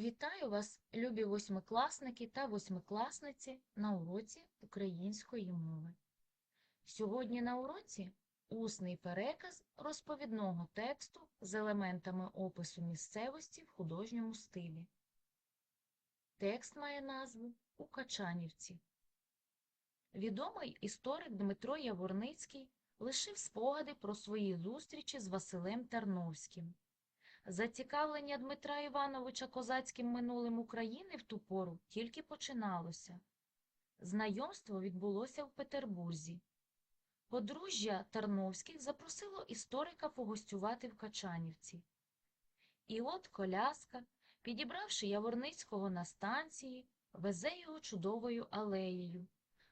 Вітаю вас, любі восьмикласники та восьмикласниці на уроці української мови. Сьогодні на уроці усний переказ розповідного тексту з елементами опису місцевості в художньому стилі. Текст має назву У Качанівці. Відомий історик Дмитро Яворницький лишив спогади про свої зустрічі з Василем Тарновським. Зацікавлення Дмитра Івановича козацьким минулим України в ту пору тільки починалося. Знайомство відбулося в Петербурзі. Подружжя Тарновських запросило історика погостювати в Качанівці. І от коляска, підібравши Яворницького на станції, везе його чудовою алеєю,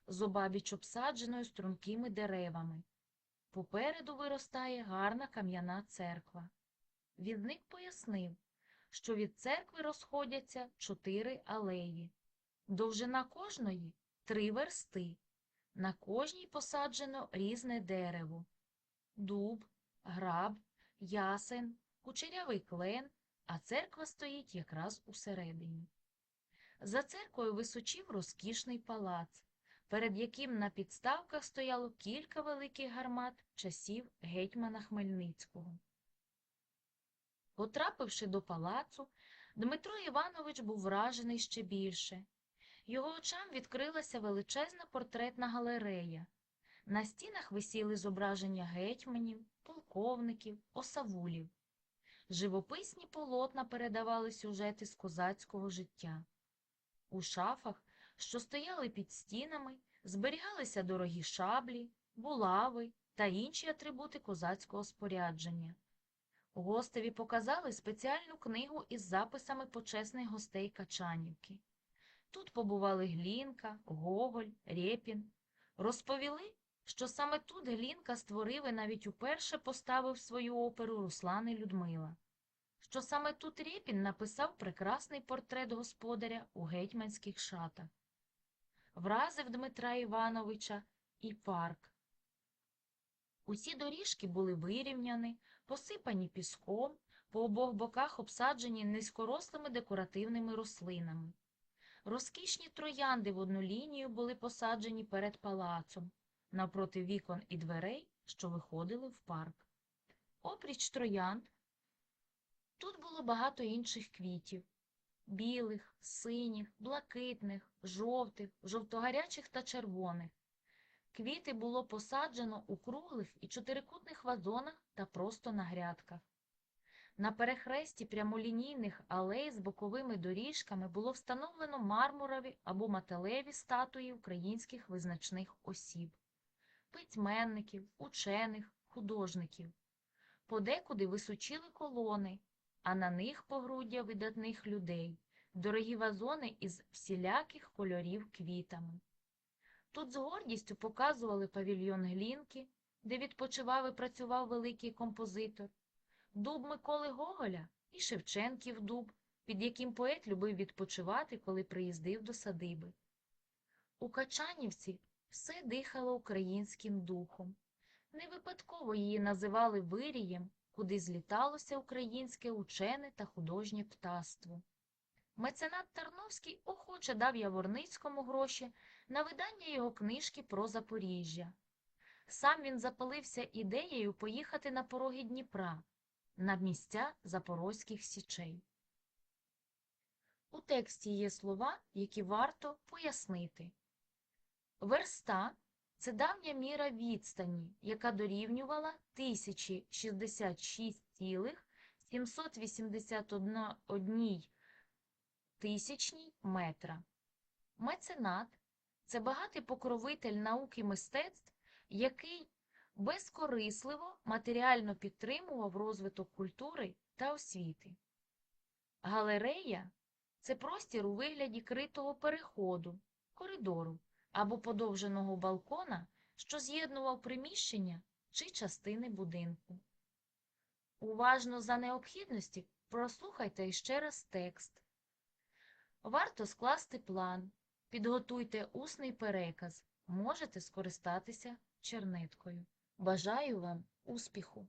зобабіч обсадженою стрункими деревами. Попереду виростає гарна кам'яна церква. Відник пояснив, що від церкви розходяться чотири алеї. Довжина кожної три версти. На кожній посаджено різне дерево дуб, граб, ясен, кучерявий клен, а церква стоїть якраз усередині. За церквою височів розкішний палац, перед яким на підставках стояло кілька великих гармат часів гетьмана Хмельницького. Потрапивши до палацу, Дмитро Іванович був вражений ще більше. Його очам відкрилася величезна портретна галерея. На стінах висіли зображення гетьманів, полковників, осавулів. Живописні полотна передавали сюжети з козацького життя. У шафах, що стояли під стінами, зберігалися дорогі шаблі, булави та інші атрибути козацького спорядження. Гостеві показали спеціальну книгу із записами почесних гостей Качанівки. Тут побували Глінка, Гоголь, Рєпін. Розповіли, що саме тут Глінка створив і навіть уперше поставив свою оперу Руслан і Людмила, що саме тут Рєпін написав прекрасний портрет господаря у гетьманських шатах. Вразив Дмитра Івановича і парк. Усі доріжки були вирівняні, посипані піском, по обох боках обсаджені низькорослими декоративними рослинами. Розкішні троянди в одну лінію були посаджені перед палацом, навпроти вікон і дверей, що виходили в парк. Опріч троянд тут було багато інших квітів білих, синіх, блакитних, жовтих, жовтогарячих та червоних. Квіти було посаджено у круглих і чотирикутних вазонах та просто на грядках. На перехресті прямолінійних алей з боковими доріжками було встановлено мармурові або металеві статуї українських визначних осіб, письменників, учених, художників. Подекуди височили колони, а на них погруддя видатних людей, дорогі вазони із всіляких кольорів квітами. Тут з гордістю показували павільйон Глінки, де відпочивав і працював великий композитор, дуб Миколи Гоголя і Шевченків дуб, під яким поет любив відпочивати, коли приїздив до садиби. У Качанівці все дихало українським духом. Не випадково її називали вирієм, куди зліталося українське учене та художнє птаство. Меценат Тарновський охоче дав Яворницькому гроші на видання його книжки про Запоріжжя. Сам він запалився ідеєю поїхати на пороги Дніпра, на місця Запорозьких січей. У тексті є слова, які варто пояснити. Верста це давня міра відстані, яка дорівнювала 1066,781 тисячній метра. Меценат це багатий покровитель науки мистецтв, який безкорисливо матеріально підтримував розвиток культури та освіти. Галерея це простір у вигляді критого переходу, коридору або подовженого балкона, що з'єднував приміщення чи частини будинку. Уважно за необхідності прослухайте іще раз текст. Варто скласти план, підготуйте усний переказ, можете скористатися черниткою. Бажаю вам успіху!